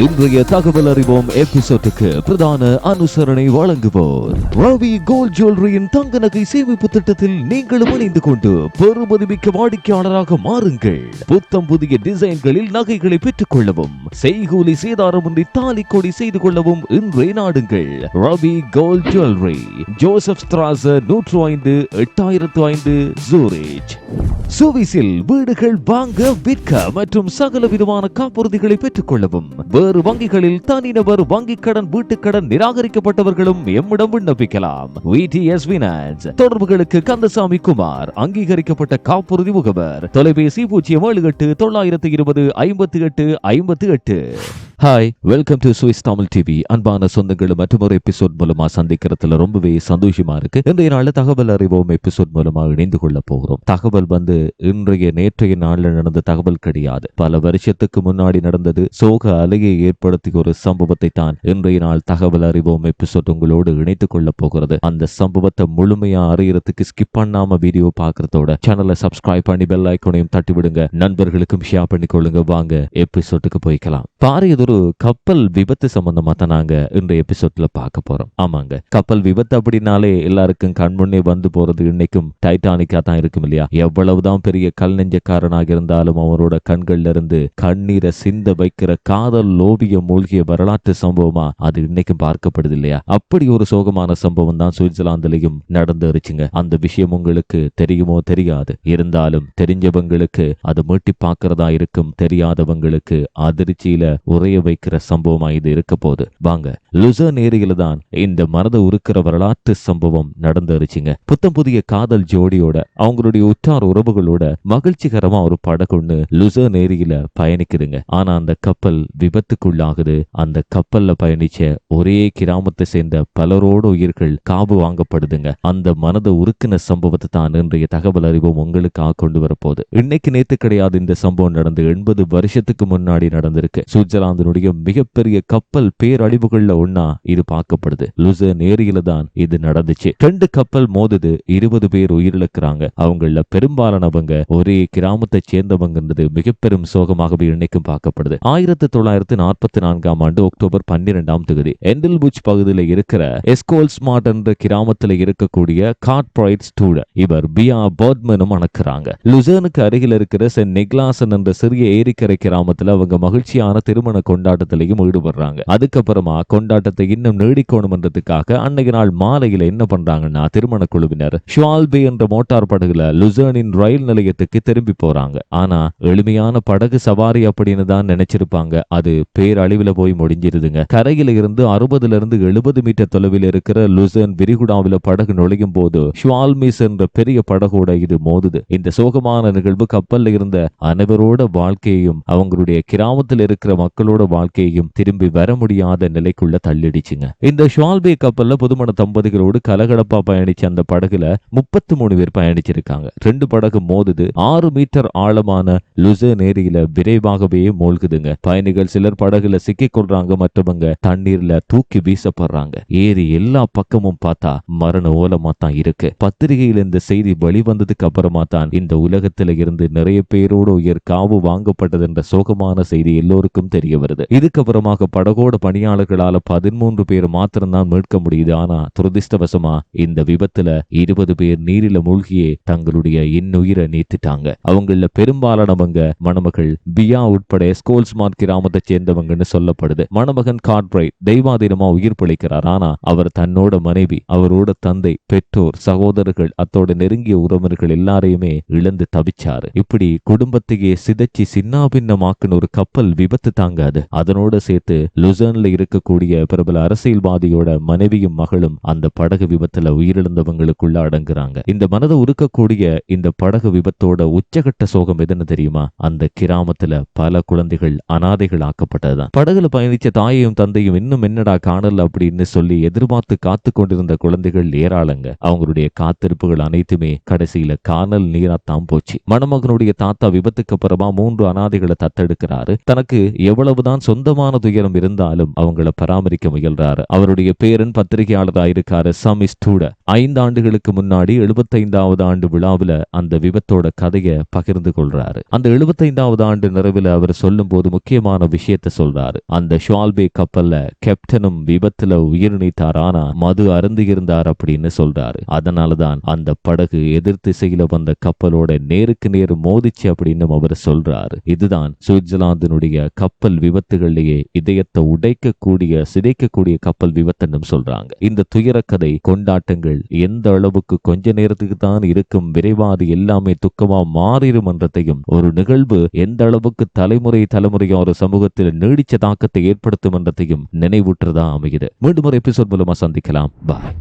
இன்றைய தகவல் அறிவோம் எபிசோட்டுக்கு பிரதான அனுசரணை வழங்குவோர். ரவி கோல்ட் ஜுவல்லரியின் தங்க நகை சேமிப்பு திட்டத்தில் நீங்களும் இணைந்து கொண்டு பெருமதிமிக்க வாடிக்கையாளராக மாறுங்கள். புத்தம் புதிய டிசைன்களில் நகைகளை பெற்றுக் கொள்ளவும் செய்கூலி சேதாரமின்றி தாலி கொடி செய்து கொள்ளவும் இன்றே நாடுங்கள். ரவி கோல்ட் ஜுவல்லரி ஜோசப் ஸ்திராச நூற்று ஐந்து எட்டாயிரத்து ஐந்து ஜூரேஜ் சுவிசில் வீடுகள் வாங்க விற்க மற்றும் சகல விதமான காப்புறுதிகளை பெற்றுக் கொள்ளவும் வேறு வங்கிகளில் தனிநபர் வங்கிக் கடன் வீட்டுக் கடன் நிராகரிக்கப்பட்டவர்களும் எம்மிடம் விண்ணப்பிக்கலாம். தொடர்புகளுக்கு கந்தசாமி குமார் அங்கீகரிக்கப்பட்ட காப்புறுதி முகவர். தொலைபேசி பூஜ்ஜியம் ஏழு எட்டு தொள்ளாயிரத்து இருபது ஐம்பத்தி எட்டு ஐம்பத்தி எட்டு. Hi welcome to Swiss Tamil TV அன்பான சொந்தங்கள் மற்றொரு எபிசோட் மூலமா சந்திக்கிறதுல ரொம்பவே சந்தோஷமா இருக்கு. இன்றைய நாள் தகவல் அறிவோம் எபிசோட் மூலமா இணைந்து கொள்ள போகிறோம். தகவல் வந்து இன்றைய நேற்றைய நாள்ல நடந்த தகவல் கிடையாது. பல வருஷத்துக்கு முன்னாடி நடந்தது. சோக அலையை ஏற்படுத்திய ஒரு சம்பவத்தை தான் இன்றைய நாள் தகவல் அறிவோம் எபிசோட் உங்களோடு இணைத்துக் கொள்ள போகிறது. அந்த சம்பவத்தை முழுமையா அறியறதுக்கு ஸ்கிப் பண்ணாம வீடியோ பாக்குறதோட சேனலை சப்ஸ்கிரைப் பண்ணி பெல் ஐக்கோனையும் தட்டி விடுங்க நண்பர்களுக்கும் ஷேர் பண்ணிக்கொள்ளுங்க. வாங்க எபிசோட்டுக்கு போய்க்கலாம். பாரு ஒரு கப்பல் விபத்து சம்பந்தமா தான் நாங்க இந்த எபிசோட்ல பார்க்க போறோம். ஆமாங்க. கப்பல் விபத்து அப்படின்னாலே எல்லாருக்கும் கண்முன்னே வந்து போறது இன்னைக்கும் டைட்டானிக்கா தான் இருக்கும் இல்லையா? எவ்வளவுதான் பெரிய கல் நெஞ்சக்காரனாக இருந்தாலும் அவரோட கண்கள்ல இருந்து கண்ணீரை சிந்த வைக்கிற காதல் லோபிய மூழ்கிய வரலாற்று சம்பவமா அது இன்னைக்கும் பார்க்கப்படுது இல்லையா? அப்படி ஒரு சோகமான சம்பவம் தான் சுவிட்சர்லாந்துலயும் நடந்துருச்சுங்க. அந்த விஷயம் உங்களுக்கு தெரியுமோ தெரியாது. இருந்தாலும் தெரிஞ்சவங்களுக்கு அது மீட்டி பார்க்கறதா இருக்கும் தெரியாதவங்களுக்கு அதிர்ச்சியில உரைய வைக்கிற சம்பவமா இது இருக்க போகுது. வாங்க லுசர்ன் ஏரியில தான் இந்த மனதை உருக்கிற வரலாற்று சம்பவம் நடந்துருச்சுங்க. புத்தம் புதிய காதல் ஜோடியோட அவங்களுடைய உற்றார் உறவுகளோட மகிழ்ச்சிகரமா ஒரு படகுன்னு லுசர்ன் ஏரியில பயணிக்குதுங்க. ஆனா அந்த கப்பல் விபத்துக்குள்ளாகுது. அந்த கப்பல்ல பயணிச்ச ஒரே கிராமத்தை சேர்ந்த பலரோட உயிர்கள் காபு வாங்கப்படுதுங்க. அந்த மனதை உருக்கின சம்பவத்தை தான் இன்றைய தகவல் அறிவும் உங்களுக்காக கொண்டு வரப்போகுது. இன்னைக்கு நேத்து கிடையாது இந்த சம்பவம் நடந்து எண்பது வருஷத்துக்கு முன்னாடி நடந்திருக்கு. சுவிட்சர்லாந்து சுவிட்சர்லாந்தினுடைய மிகப்பெரிய கப்பல் பேரழிவுகள்ல ஒன்னா இது பார்க்கப்படுது. லுசர்ன் ஏரியில தான் இது நடந்துச்சு. ரெண்டு கப்பல் மோதுது இருபது பேர் உயிரிழக்கிறாங்க. அவங்கள பெரும்பாலானவங்க ஒரே கிராமத்தை சேர்ந்தவங்கன்றது மிக பெரும் சோகமாகவே இன்னைக்கும் பார்க்கப்படுது. ஆயிரத்தி தொள்ளாயிரத்தி நாற்பத்தி நான்காம் ஆண்டு அக்டோபர் பன்னிரெண்டாம் தேதி எண்டில்புச் பகுதியில் இருக்கிற எஸ்கோல் ஸ்மார்ட் என்ற கிராமத்தில் இருக்கக்கூடிய கார்ட்பிரைட் ஸ்டூட இவர் பியா பர்ட்மனும் அணக்கிறாங்க. லுசர்னுக்கு அருகில் இருக்கிற சென்ட் நிக்லாசன் என்ற சிறிய ஏரிக்கரை கிராமத்தில் அவங்க மகிழ்ச்சியான திருமண கொண்டாட்டத்திலையும் ஈடுபடுறாங்க. அதுக்கப்புறமா கொண்டாட்டத்தை இன்னும் நீடிக்கணும்ன்றதுக்காக அன்னைக்கு நாள் மாலையில என்ன பண்றாங்கன்னா திருமண குழுவினர் ஷுவால்பே என்ற மோட்டார் படகுல லுசர்னின் ரயில் நிலையத்துக்கு திரும்பி போறாங்க. ஆனா எளிமையான படகு சவாரி அப்படின்னு தான் நினைச்சிருப்பாங்க. அது பேரழிவுல போய் முடிஞ்சிருதுங்க. கரையில இருந்து அறுபதுல இருந்து எழுபது மீட்டர் தொலைவில் இருக்கிற லுசர்ன் விரிகுடாவில படகு நுழையும் போது ஷுவால்மிஸ் என்ற பெரிய படகோட இது மோதுது. இந்த சோகமான நிகழ்வு கப்பல்ல இருந்த அனைவரோட வாழ்க்கையையும் அவங்களுடைய கிராமத்தில் இருக்கிற மக்களோட வாழ்க்கையையும் திரும்பி வர முடியாத நிலைக்குள்ள தள்ளிடுச்சுங்க. இந்த ஷால்பே கப்பல்ல புதுமண தம்பதிகளோடு கலகலப்பா பயணிச்ச அந்த படகுல முப்பத்தி மூணு பேர் பயணிச்சிருக்காங்க. ரெண்டு படகு மோதுது ஆறு மீட்டர் ஆழமான லுசன் ஏரியில விரைவாகவே மூழ்குதுங்க. பயணிகள் சிலர் படகுல சிக்கி கொள்றாங்க மற்றவங்க தண்ணீர்ல தூக்கி வீசப்படுறாங்க. ஏரி எல்லா பக்கமும் பார்த்தா மரண ஓலமா தான் இருக்கு. பத்திரிகையில் இந்த செய்தி வெளிவந்ததுக்கு அப்புறமா தான் இந்த உலகத்துல இருந்து நிறைய பேரோட உயர் காவு வாங்கப்பட்டது என்ற சோகமான செய்தி எல்லோருக்கும் தெரிய வருது. இதுக்கப்புறமாக படகோட பணியாளர்களால பதிமூன்று பேர் மாத்திரம்தான் மீட்க முடியுது. ஆனா துரதிருஷ்டவசமா இந்த விபத்துல இருபது பேர் நீரில மூழ்கியே தங்களுடைய இன்னுயிரை நீத்திட்டாங்க. அவங்கள பெரும்பாலானவங்க மணமகள் பியா உட்பட ஸ்கோல்ஸ்மார்ட் கிராமத்தை சேர்ந்தவங்கன்னு சொல்லப்படுது. மணமகன் கார்ட்ரைட் தெய்வாதீனமா உயிர் பிழைக்கிறார். ஆனா அவர் தன்னோட மனைவி அவரோட தந்தை பெற்றோர் சகோதரர்கள் அத்தோட நெருங்கிய உறவினர்கள் எல்லாரையுமே இழந்து தவிச்சாரு. இப்படி குடும்பத்தையே சிதைச்சி சின்னாபின்னமாக்குன ஒரு கப்பல் விபத்து தாங்காது. அதனோட சேர்த்து லுசர்ன்ல இருக்கக்கூடிய பிரபல அரசியல்வாதியோட மனைவியும் மகளும் அந்த படகு விபத்துல உயிரிழந்தவங்களுக்குள்ள அடங்குறாங்க. இந்த மனதை உருக்கக்கூடிய இந்த படகு விபத்தோட உச்சகட்ட சோகம் எதுன்னு தெரியுமா? அந்த கிராமத்துல பல குழந்தைகள் அனாதைகள் ஆக்கப்பட்டதுதான். படகுல பயணிச்ச தாயையும் தந்தையும் இன்னும் என்னடா காணல அப்படின்னு சொல்லி எதிர்பார்த்து காத்து கொண்டிருந்த குழந்தைகள் ஏராளங்க. அவங்களுடைய காத்திருப்புகள் அனைத்துமே கடைசியில காணல் நீராத்தான் போச்சு. மணமகனுடைய தாத்தா விபத்துக்கு அப்புறமா மூன்று அனாதைகளை தத்தெடுக்கிறாரு. தனக்கு எவ்வளவுதான் தான் சொந்தமான துயரம் இருந்தாலும் அவங்கள பராமரிக்க முயல்றாரு. அவருடைய பேரன் பத்திரிகையாளராயிருக்காரு சமிஸ் ஸ்டூட ஐந்து ஆண்டுகளுக்கு முன்னாடி எழுபத்தைந்தாவது ஆண்டு விழாவில் அந்த விபத்தோட கதையை பகிர்ந்து கொள்றாரு. அந்த எழுபத்தைந்தாவது ஆண்டு நிறைவில் அவர் சொல்லும் போது முக்கியமான விஷயத்தை சொல்றாரு. அந்த ஷால்பே கப்பல்ல கேப்டனும் விபத்துல உயிர் நீத்தார் ஆனா மது அருந்து இருந்தார் அப்படின்னு சொல்றாரு. அதனாலதான் அந்த படகு எதிர் திசையில வந்த கப்பலோட நேருக்கு நேர் மோதிச்சு அப்படின்னு அவர் சொல்றாரு. இதுதான் சுவிட்சர்லாந்தினுடைய கப்பல் விபத்து விபத்துகள்லேயே இதயத்தை உடைக்கக்கூடிய சிதைக்கக்கூடிய கப்பல் விபத்துன்னு சொல்றாங்க. இந்த துயரக்கதை கொண்டாட்டங்கள் எந்த அளவுக்கு கொஞ்ச நேரத்துக்கு தான் இருக்கும் விரைவா அது எல்லாமே துக்கமா மாறிடும் என்றதையும் ஒரு நிகழ்வு எந்த அளவுக்கு தலைமுறை தலைமுறையா ஒரு சமூகத்தில் நீடிச்ச தாக்கத்தை ஏற்படுத்தும் என்றதையும் நினைவுற்றதா அமையுது. மீண்டும் ஒரு எபிசோட் மூலமா சந்திக்கலாம். பாய்